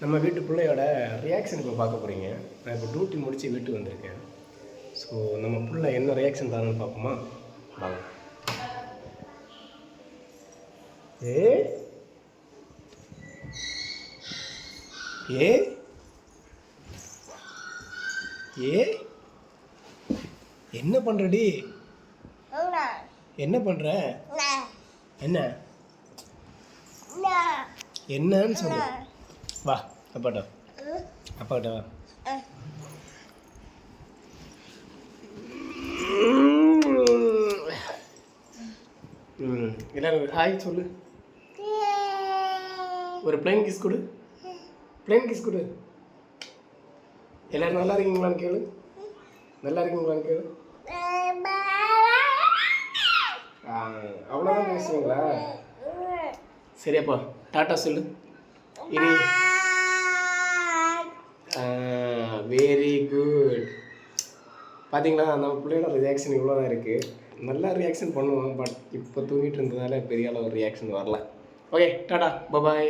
நம்ம வீட்டு பிள்ளையோட ரியாக்ஷன் இப்போ பார்க்க போகிறீங்க நான் இப்போ டியூட்டி முடித்து வீட்டுக்கு வந்திருக்கேன். ஸோ நம்ம பிள்ளை என்ன ரியாக்ஷன் தரணும்னு பார்ப்போமா? வாங்க. ஏ? ஏ? ஏ? என்ன பண்ணுறடி என்ன? பண்ணுற என்ன? என்னன்னு சொல்லு. வா அப்பாட்ட. அப்பாட்ட வா. ம் எல்லாரும் ஹாய் சொல்லு. ஒரு பிளைன் கிஸ் கொடு. பிளைன் கிஸ் கொடு. எல்லாரும் நல்லா இருக்கீங்களான்னு கேளு. நல்லா இருக்கீங்களான்னு கேளு. அவ்வளோதான் பேசுவீங்களா? அப்பா. டாட்டா சொல்லு. இனி வெரி குட் பார்த்தீங்களா நம்ம பிள்ளையோட ரியாக்ஷன் இவ்வளோ தான் இருக்குது நல்லா ரியாக்ஷன் பண்ணுவோம் பட் இப்போ தூங்கிட்டு இருந்ததால பெரிய அளவு ரியாக்ஷன் வரல. Okay Tata bye bye